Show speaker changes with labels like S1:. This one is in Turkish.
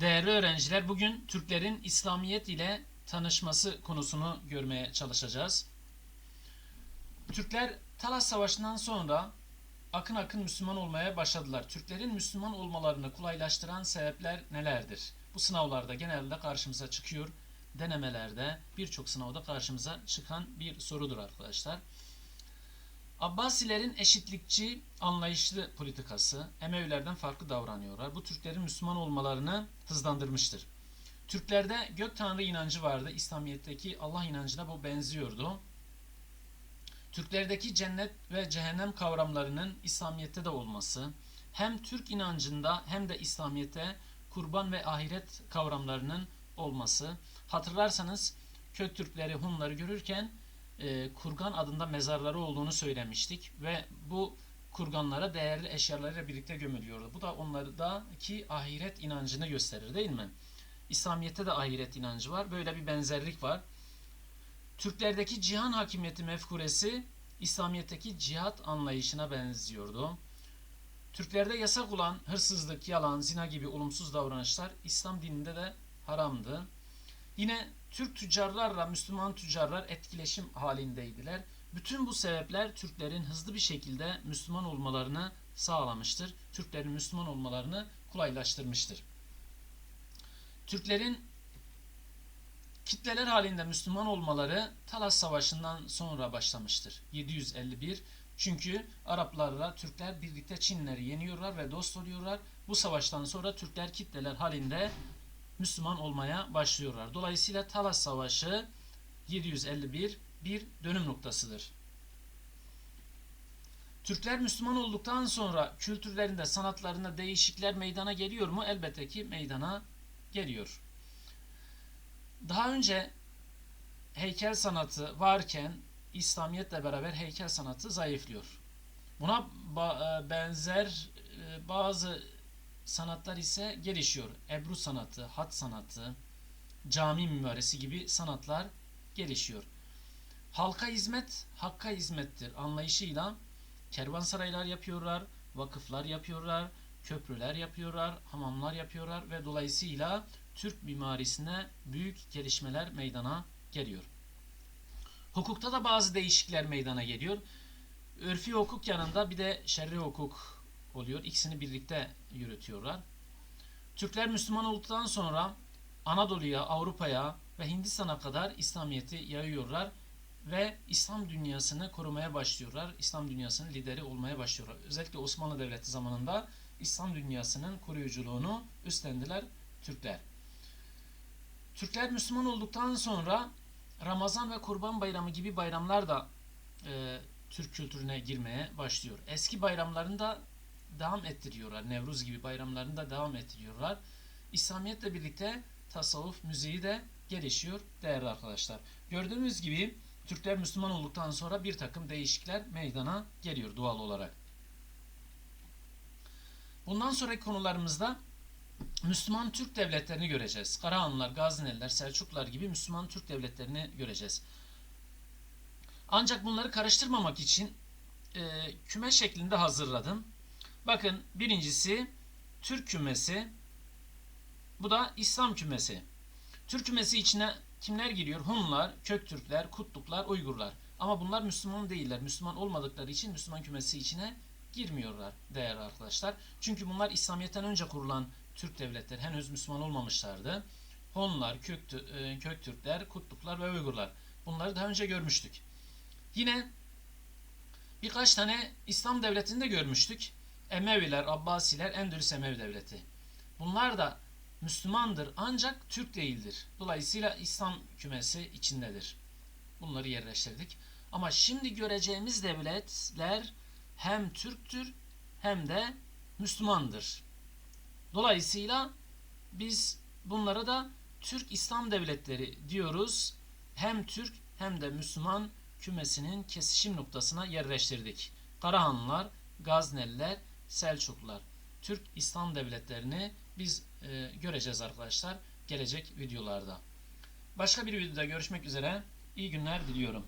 S1: Değerli öğrenciler, bugün Türklerin İslamiyet ile tanışması konusunu görmeye çalışacağız. Türkler Talas Savaşı'ndan sonra akın akın Müslüman olmaya başladılar. Türklerin Müslüman olmalarını kolaylaştıran sebepler nelerdir? Bu sınavlarda genelde karşımıza çıkıyor. Denemelerde birçok sınavda karşımıza çıkan bir sorudur arkadaşlar. Abbasilerin eşitlikçi, anlayışlı politikası Emevilerden farklı davranıyorlar. Bu Türklerin Müslüman olmalarını hızlandırmıştır. Türklerde gök tanrı inancı vardı. İslamiyet'teki Allah inancına bu benziyordu. Türklerdeki cennet ve cehennem kavramlarının İslamiyet'te de olması, hem Türk inancında hem de İslamiyet'te kurban ve ahiret kavramlarının olması. Hatırlarsanız kök Türkleri, Hunları görürken e, kurgan adında mezarları olduğunu söylemiştik ve bu kurganlara değerli eşyalarıyla birlikte gömülüyordu. Bu da onlardaki ahiret inancını gösterir değil mi? İslamiyet'te de ahiret inancı var. Böyle bir benzerlik var. Türklerdeki cihan hakimiyeti mefkuresi İslamiyet'teki cihat anlayışına benziyordu. Türklerde yasak olan hırsızlık, yalan, zina gibi olumsuz davranışlar İslam dininde de haramdı. Yine Türk tüccarlarla Müslüman tüccarlar etkileşim halindeydiler. Bütün bu sebepler Türklerin hızlı bir şekilde Müslüman olmalarını sağlamıştır. Türklerin Müslüman olmalarını kolaylaştırmıştır. Türklerin kitleler halinde Müslüman olmaları Talas Savaşı'ndan sonra başlamıştır. 751 çünkü Araplarla Türkler birlikte Çinleri yeniyorlar ve dost oluyorlar. Bu savaştan sonra Türkler kitleler halinde Müslüman olmaya başlıyorlar. Dolayısıyla Talas Savaşı 751 bir dönüm noktasıdır. Türkler Müslüman olduktan sonra kültürlerinde, sanatlarında değişiklikler meydana geliyor mu? Elbette ki meydana geliyor. Daha önce heykel sanatı varken İslamiyetle beraber heykel sanatı zayıflıyor. Buna benzer bazı sanatlar ise gelişiyor. Ebru sanatı, hat sanatı, cami mimarisi gibi sanatlar gelişiyor. Halka hizmet, hakka hizmettir anlayışıyla kervansaraylar yapıyorlar, vakıflar yapıyorlar, köprüler yapıyorlar, hamamlar yapıyorlar ve dolayısıyla Türk mimarisine büyük gelişmeler meydana geliyor. Hukukta da bazı değişiklikler meydana geliyor. Örfi hukuk yanında bir de şerri hukuk oluyor. İkisini birlikte yürütüyorlar. Türkler Müslüman olduktan sonra Anadolu'ya, Avrupa'ya ve Hindistan'a kadar İslamiyet'i yayıyorlar ve İslam dünyasını korumaya başlıyorlar. İslam dünyasının lideri olmaya başlıyorlar. Özellikle Osmanlı Devleti zamanında İslam dünyasının koruyuculuğunu üstlendiler Türkler. Türkler Müslüman olduktan sonra Ramazan ve Kurban Bayramı gibi bayramlar da e, Türk kültürüne girmeye başlıyor. Eski bayramlarında devam ettiriyorlar. Nevruz gibi bayramlarında devam ettiriyorlar. İslamiyetle birlikte tasavvuf müziği de gelişiyor değerli arkadaşlar. Gördüğünüz gibi Türkler Müslüman olduktan sonra bir takım değişiklikler meydana geliyor doğal olarak. Bundan sonraki konularımızda Müslüman Türk devletlerini göreceğiz. Karahanlılar, Gazneliler, Selçuklular gibi Müslüman Türk devletlerini göreceğiz. Ancak bunları karıştırmamak için e, küme şeklinde hazırladım. Bakın birincisi Türk kümesi. Bu da İslam kümesi. Türk kümesi içine kimler giriyor? Hunlar, Köktürkler, Kutluklar, Uygurlar. Ama bunlar Müslüman değiller. Müslüman olmadıkları için Müslüman kümesi içine girmiyorlar değerli arkadaşlar. Çünkü bunlar İslamiyet'ten önce kurulan Türk devletleri henüz Müslüman olmamışlardı. Hunlar, e, Köktürkler, Kutluklar ve Uygurlar. Bunları daha önce görmüştük. Yine birkaç tane İslam devletini de görmüştük. Emeviler, Abbasiler, Endülüs Emevi Devleti. Bunlar da Müslümandır ancak Türk değildir. Dolayısıyla İslam kümesi içindedir. Bunları yerleştirdik. Ama şimdi göreceğimiz devletler hem Türktür hem de Müslümandır. Dolayısıyla biz bunlara da Türk İslam devletleri diyoruz. Hem Türk hem de Müslüman kümesinin kesişim noktasına yerleştirdik. Karahanlılar, Gazneliler, Selçuklular. Türk İslam devletlerini biz e, göreceğiz arkadaşlar gelecek videolarda. Başka bir videoda görüşmek üzere. İyi günler diliyorum.